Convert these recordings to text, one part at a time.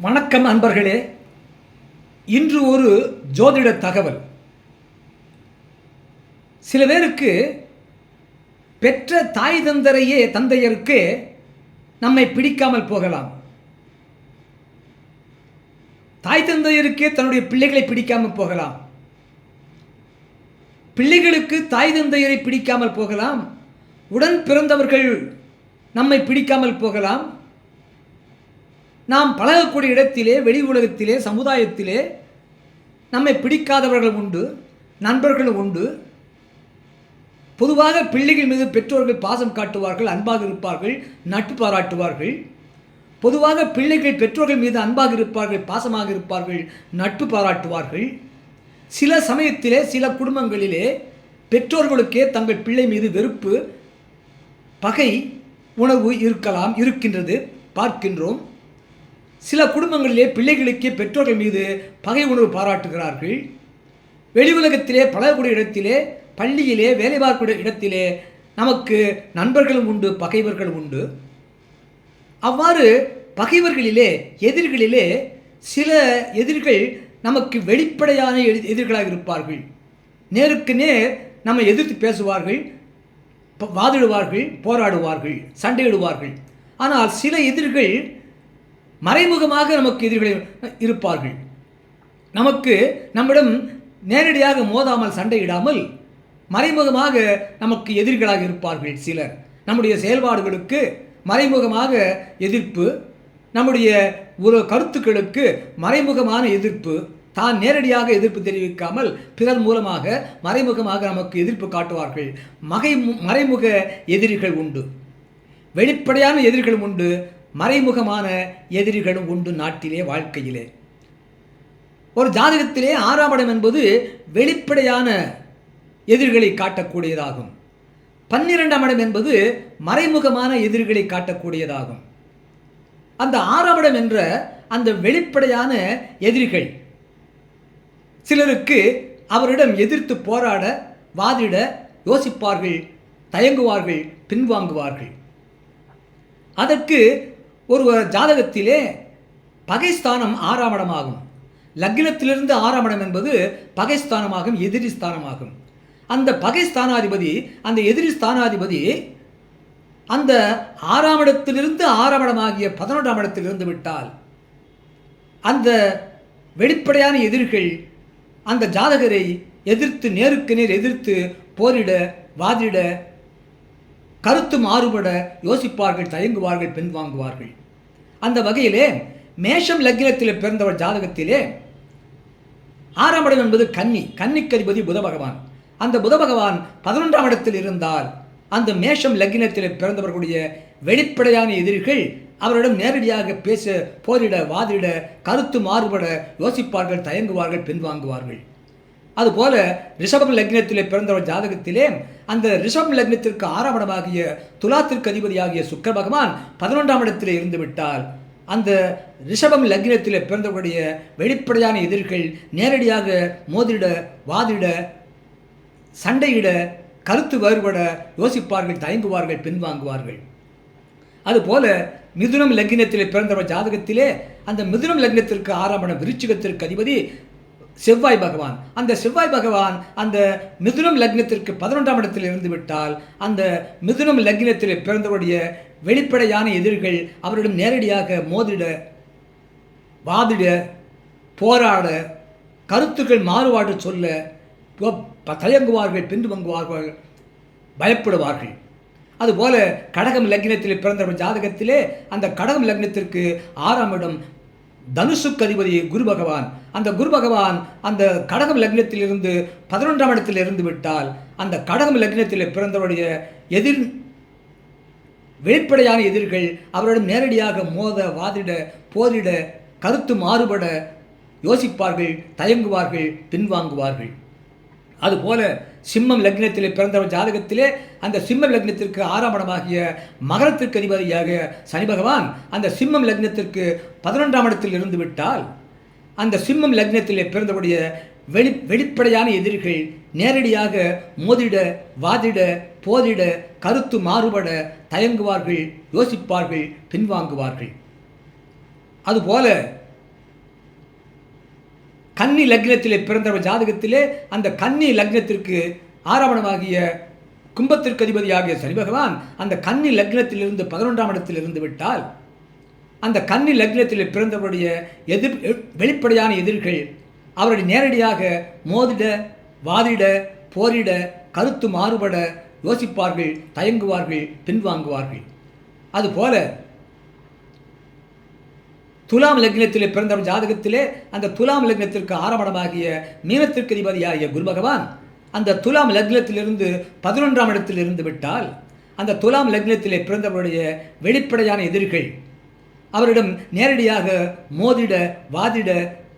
வணக்கம் அன்பர்களே இன்று ஒரு ஜோதிட தகவல். சில பேருக்கு பெற்ற தாய் தந்தரையே தந்தையருக்கு நம்மை பிடிக்காமல் போகலாம். தாய் தந்தையருக்கே தன்னுடைய பிள்ளைகளை பிடிக்காமல் போகலாம். பிள்ளைகளுக்கு தாய் தந்தையரை பிடிக்காமல் போகலாம். உடன் பிறந்தவர்கள் நம்மை பிடிக்காமல் போகலாம். நாம் பழகக்கூடிய இடத்திலே வெளி உலகத்திலே சமுதாயத்திலே நம்மை பிடிக்காதவர்கள் உண்டு நண்பர்கள் உண்டு. பொதுவாக பிள்ளைகள் மீது பெற்றோர்கள் பாசம் காட்டுவார்கள் அன்பாக இருப்பார்கள் நட்பு பாராட்டுவார்கள். பொதுவாக பிள்ளைகள் பெற்றோர்கள் மீது அன்பாக இருப்பார்கள் பாசமாக இருப்பார்கள் நட்பு பாராட்டுவார்கள். சில சமயத்திலே சில குடும்பங்களிலே பெற்றோர்களுக்கே தங்கள் பிள்ளை மீது வெறுப்பு பகை உணவு இருக்கலாம் இருக்கின்றது பார்க்கின்றோம். சில குடும்பங்களிலே பிள்ளைகளுக்கே பெற்றோர்கள் மீது பகை உணர்வு பாராட்டுகிறார்கள். வெளி உலகத்திலே பழகக்கூடிய இடத்திலே பள்ளியிலே வேலை பார்க்கக்கூடிய இடத்திலே நமக்கு நண்பர்களும் உண்டு பகைவர்களும் உண்டு. அவ்வாறு பகைவர்களிலே எதிரிகளிலே சில எதிர்கள் நமக்கு வெளிப்படையான எதி- எதிர்களாக இருப்பார்கள். நேருக்கு நேர் நம்ம எதிர்த்து பேசுவார்கள் வாதிடுவார்கள் போராடுவார்கள் சண்டையிடுவார்கள். ஆனால் சில எதிரிகள் மறைமுகமாக நமக்கு எதிரிகளை இருப்பார்கள். நமக்கு நம்மிடம் நேரடியாக மோதாமல் சண்டையிடாமல் மறைமுகமாக நமக்கு எதிரிகளாக இருப்பார்கள் சிலர். நம்முடைய செயல்பாடுகளுக்கு மறைமுகமாக எதிர்ப்பு நம்முடைய ஒரு கருத்துக்களுக்கு மறைமுகமான எதிர்ப்பு தான் நேரடியாக எதிர்ப்பு தெரிவிக்காமல் பிறர் மூலமாக மறைமுகமாக நமக்கு எதிர்ப்பு காட்டுவார்கள். மகை மறைமுக எதிரிகள் உண்டு. வெளிப்படையான எதிரிகளும் உண்டு. மறைமுகமான எதிரிகளும் உண்டு நாட்டிலே வாழ்க்கையிலே. ஒரு ஜாதகத்திலே ஆறாம் இடம் என்பது வெளிப்படையான எதிர்களை காட்டக்கூடியதாகும். பன்னிரெண்டாம் இடம் என்பது மறைமுகமான எதிரிகளை காட்டக்கூடியதாகும். அந்த ஆறாம் இடம் என்ற அந்த வெளிப்படையான எதிரிகள் சிலருக்கு அவரிடம் எதிர்த்து போராட வாதிட யோசிப்பார்கள் தயங்குவார்கள் பின்வாங்குவார்கள். அதற்கு ஒரு ஜாதகத்திலே பகைஸ்தானம் ஆறாம் இடமாகும் லக்னத்திலிருந்து ஆறாம் இடம் என்பது பகைஸ்தானமாகும் எதிரி ஸ்தானமாகும். அந்த பகைஸ்தானாதிபதி அந்த எதிரி ஸ்தானாதிபதி அந்த ஆறாம் இடத்திலிருந்து ஆறாம் இடமாகிய பதினொன்றாம் இடத்திலிருந்து விட்டால் அந்த வெளிப்படையான எதிரிகள் அந்த ஜாதகரை எதிர்த்து நேருக்கு நேர் எதிர்த்து போரிட வாதிட கருத்து மாறுபட யோசிப்பார்கள் தயங்குவார்கள் பின்வாங்குவார்கள் அந்த வகையிலே மேஷம் லக்னத்தில் பிறந்தவர் ஜாதகத்திலே ஆறாம் இடம் என்பது கன்னி. கன்னிக்கதிபதி புத பகவான். அந்த புத பகவான் பதினொன்றாம் இடத்தில் இருந்தால் அந்த மேஷம் லக்னத்தில் பிறந்தவர்களுடைய வெளிப்படையான எதிரிகள் அவரிடம் நேரடியாக பேச போரிட வாதிட கருத்து மாறுபட யோசிப்பார்கள் தயங்குவார்கள் பின்வாங்குவார்கள் அதுபோல ரிஷபம் லக்னத்திலே பிறந்தவர் ஜாதகத்திலே அந்த ரிஷபம் லக்னத்திற்கு ஆறாம் இடமாகிய துலாத்திற்கு அதிபதியாகிய சுக்கர பகவான் பதினொன்றாம் இடத்திலே இருந்து விட்டார். அந்த ரிஷபம் லக்னத்தில் பிறந்தவருடைய வெளிப்படையான எதிர்கள் நேரடியாக மோதிட வாதிட சண்டையிட கருத்து வேறுபட யோசிப்பார்கள் தயங்குவார்கள் பின்வாங்குவார்கள். அதுபோல மிதுனம் லக்னத்தில் பிறந்தவர் ஜாதகத்திலே அந்த மிதுனம் லக்னத்திற்கு ஆறாம் இடம் விருச்சிகத்திற்கு அதிபதி செவ்வாய் பகவான். அந்த செவ்வாய் பகவான் அந்த மிதுனம் லக்னத்திற்கு பதினொன்றாம் இடத்தில் இருந்து விட்டால் அந்த மிதுனம் லக்னத்தில் பிறந்தவருடைய வெளிப்படையான எதிர்கள் அவரிடம் நேரடியாக மோதிட வாதிட போராட கருத்துக்கள் மாறுபாடு சொல்ல தயங்குவார்கள் ப- வாங்குவார்கள் பயப்படுவார்கள். அதுபோல கடகம் லக்னத்தில் பிறந்தவர் ஜாதகத்திலே அந்த கடகம் லக்னத்திற்கு ஆறாம் இடம் தனுசுக்கு அதிபதி குரு பகவான். அந்த குரு பகவான் அந்த கடகம் லக்னத்திலிருந்து பதினொன்றாம் இடத்தில் இருந்து விட்டால் அந்த கடகம் லக்னத்தில் பிறந்தவருடைய எதிர் வெளிப்படையான எதிர்கள் அவரிடம் நேரடியாக மோத வாதிட போரிட கருத்து மாறுபட யோசிப்பார்கள் தயங்குவார்கள் பின்வாங்குவார்கள். அதுபோல சிம்மம் லக்னத்திலே பிறந்தவர் ஜாதகத்திலே அந்த சிம்மம் லக்னத்திற்கு ஆறாம் இடமாகிய மகரத்திற்கு அதிபதியாக சனி பகவான் அந்த சிம்மம் லக்னத்திற்கு பதினொன்றாம் இடத்தில் இருந்து விட்டால் அந்த சிம்மம் லக்னத்திலே பிறந்தவுடைய வெளி வெளிப்படையான எதிரிகள் நேரடியாக மோதிட வாதிட போதிட கருத்து மாறுபட தயங்குவார்கள் யோசிப்பார்கள் பின்வாங்குவார்கள். அதுபோல கன்னி லக்னத்திலே பிறந்தவர் ஜாதகத்திலே அந்த கன்னி லக்னத்திற்கு ஆரம்பணமாகிய கும்பத்திற்கு அதிபதியாகிய சனி பகவான் அந்த கன்னி லக்னத்திலிருந்து பதினொன்றாம் இடத்தில் இருந்து விட்டால் அந்த கன்னி லக்னத்தில் பிறந்தவருடைய எதிர் வெளிப்படையான எதிர்கள் அவருடைய நேரடியாக மோதிட வாதிட போரிட கருத்து மாறுபட யோசிப்பார்கள் தயங்குவார்கள் பின்வாங்குவார்கள். அதுபோல துலாம் லக்னத்திலே பிறந்த ஜாதகத்திலே அந்த துலாம் லக்னத்திற்கு ஆரம்பமாகிய மீனத்திற்கு அதிபதியாகிய குரு பகவான் அந்த துலாம் லக்னத்திலிருந்து பதினொன்றாம் இடத்தில் இருந்து விட்டால் அந்த துலாம் லக்னத்திலே பிறந்தவருடைய வெளிப்படையான எதிர்கள் அவரிடம் நேரடியாக மோதிட வாதிட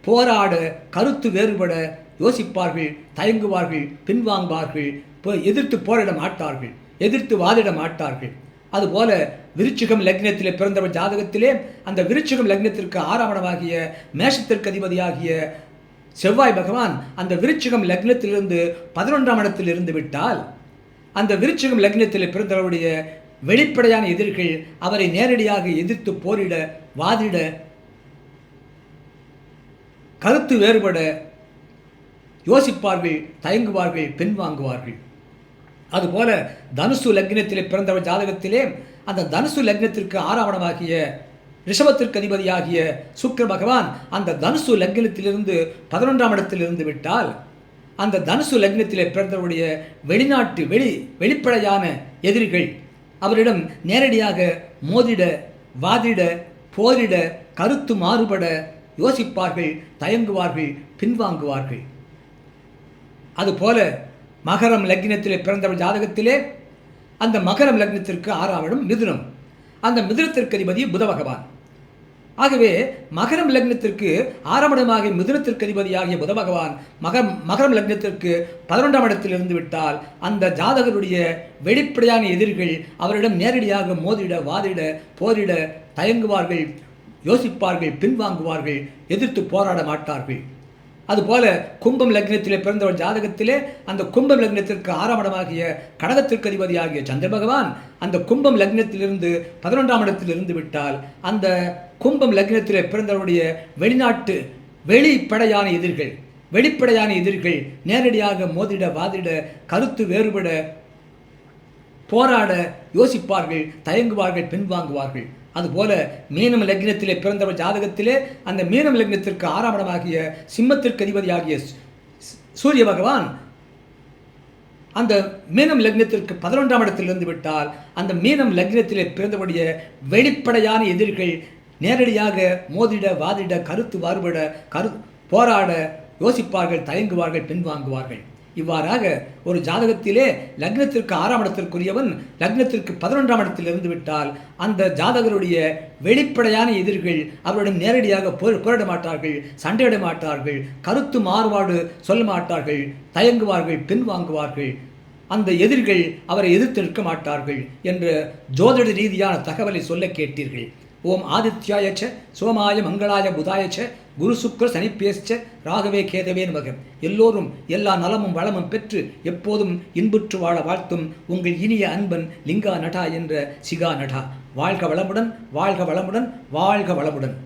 போராட கருத்து வேறுபட யோசிப்பார்கள் தயங்குவார்கள் பின்வாங்குவார்கள் போ- எதிர்த்து போரிட மாட்டார்கள் எதிர்த்து வாதிட மாட்டார்கள். அதுபோல விருச்சிகம் லக்னத்திலே பிறந்தவர் ஜாதகத்திலே அந்த விருச்சிகம் லக்னத்திற்கு ஆறாவணமாகிய மேஷத்திற்கு அதிபதியாகிய செவ்வாய் பகவான் அந்த விருச்சிகம் லக்னத்திலிருந்து பதினொன்றாம் இடத்தில் இருந்து விட்டால் அந்த விருச்சிகம் லக்னத்தில் பிறந்தவருடைய வெளிப்படையான எதிர்கள் அவரை நேரடியாக எதிர்த்து போரிட வாதிட கருத்து வேறுபட யோசிப்பார்கள் தயங்குவார்கள் பின்வாங்குவார்கள். அதுபோல தனுசு லக்னத்திலே பிறந்தவர் ஜாதகத்திலே அந்த தனுசு லக்னத்திற்கு ஆறாவணமாகிய ரிஷபத்திற்கு அதிபதியாகிய சுக்கர பகவான் அந்த தனுசு லக்னத்திலிருந்து பதினொன்றாம் இடத்தில் இருந்து விட்டால் அந்த தனுசு லக்னத்திலே பிறந்தவருடைய வெளிநாட்டு வெளி வெளிப்படையான எதிரிகள் அவரிடம் நேரடியாக மோதிட வாதிட போரிட கருத்து மாறுபட யோசிப்பார்கள் தயங்குவார்கள் பின்வாங்குவார்கள். அதுபோல மகரம் லக்னத்திலே பிறந்தவர் ஜாதகத்திலே அந்த மகரம் லக்னத்திற்கு ஆறாம் இடம் மிதுனம். அந்த மிதுனத்திற்கு அதிபதி புத பகவான். ஆகவே மகரம் லக்னத்திற்கு ஆறாம் இடமாக மிதுனத்திற்கு அதிபதியாகிய புத பகவான் மகரம் மகரம் லக்னத்திற்கு பதினொன்றாம் இடத்தில் இருந்து விட்டால் அந்த ஜாதகருடைய வெளிப்படையான எதிரிகள் அவரிடம் நேரடியாக மோதிட வாதிட போரிட தயங்குவார்கள் யோசிப்பார்கள் பின்வாங்குவார்கள் எதிர்த்து போராட மாட்டார்கள். அதுபோல கும்பம் லக்னத்திலே பிறந்தவர் ஜாதகத்திலே அந்த கும்பம் லக்னத்திற்கு ஆறாம் இடமாகிய கடகத்திற்கு அதிபதியாகிய சந்திர பகவான் அந்த கும்பம் லக்னத்திலிருந்து பதினொன்றாம் இடத்தில் இருந்து விட்டால் அந்த கும்பம் லக்னத்திலே பிறந்தவருடைய வெளிநாட்டு வெளிப்படையான எதிர்கள் வெளிப்படையான எதிர்கள் நேரடியாக மோதிட வாதிட கருத்து வேறுபட போராட யோசிப்பார்கள் தயங்குவார்கள் பின்வாங்குவார்கள். அதுபோல மீனம் லக்னத்திலே பிறந்தவர் ஜாதகத்திலே அந்த மீனம் லக்னத்திற்கு ஆறாம் இடமாகிய சிம்மத்திற்கு அதிபதியாகிய சு- சூரிய பகவான் அந்த மீனம் லக்னத்திற்கு பதினொன்றாம் இடத்தில் இருந்து விட்டால் அந்த மீனம் லக்னத்திலே பிறந்தவுடைய வெளிப்படையான எதிர்கள் நேரடியாக மோதிட வாதிட கருத்து மாறுபட கரு போராட யோசிப்பார்கள் தயங்குவார்கள் பின்வாங்குவார்கள். இவ்வாறாக ஒரு ஜாதகத்திலே லக்னத்திற்கு ஆறாம் இடத்திற்குரியவன் லக்னத்திற்கு பதினொன்றாம் இடத்தில் இருந்து விட்டால் அந்த ஜாதகருடைய வெளிப்படையான எதிர்கள் அவரிடம் நேரடியாக போர் போரிட மாட்டார்கள் சண்டையிட மாட்டார்கள் கருத்து மாறுபாடு சொல்ல மாட்டார்கள் தயங்குவார்கள் பின்வாங்குவார்கள் அந்த எதிர்கள் அவரை எதிர்த்து நிற்க மாட்டார்கள் என்ற ஜோதிட ரீதியான தகவலை சொல்ல கேட்டீர்கள். ஓம் ஆதித்யாய ச சோமாய மங்களாய புதாய ச குரு சுக்கர சனிப்பேச்ச ராகவே கேதவே நமகம் எல்லோரும் எல்லா நலமும் வளமும் பெற்று எப்போதும் இன்புற்று வாழ வாழ்த்தும் உங்கள் இனிய அன்பன் லிங்கா நடா என்ற சிகா நடா வாழ்க வளமுடன் வாழ்க வளமுடன் வாழ்க வளமுடன்.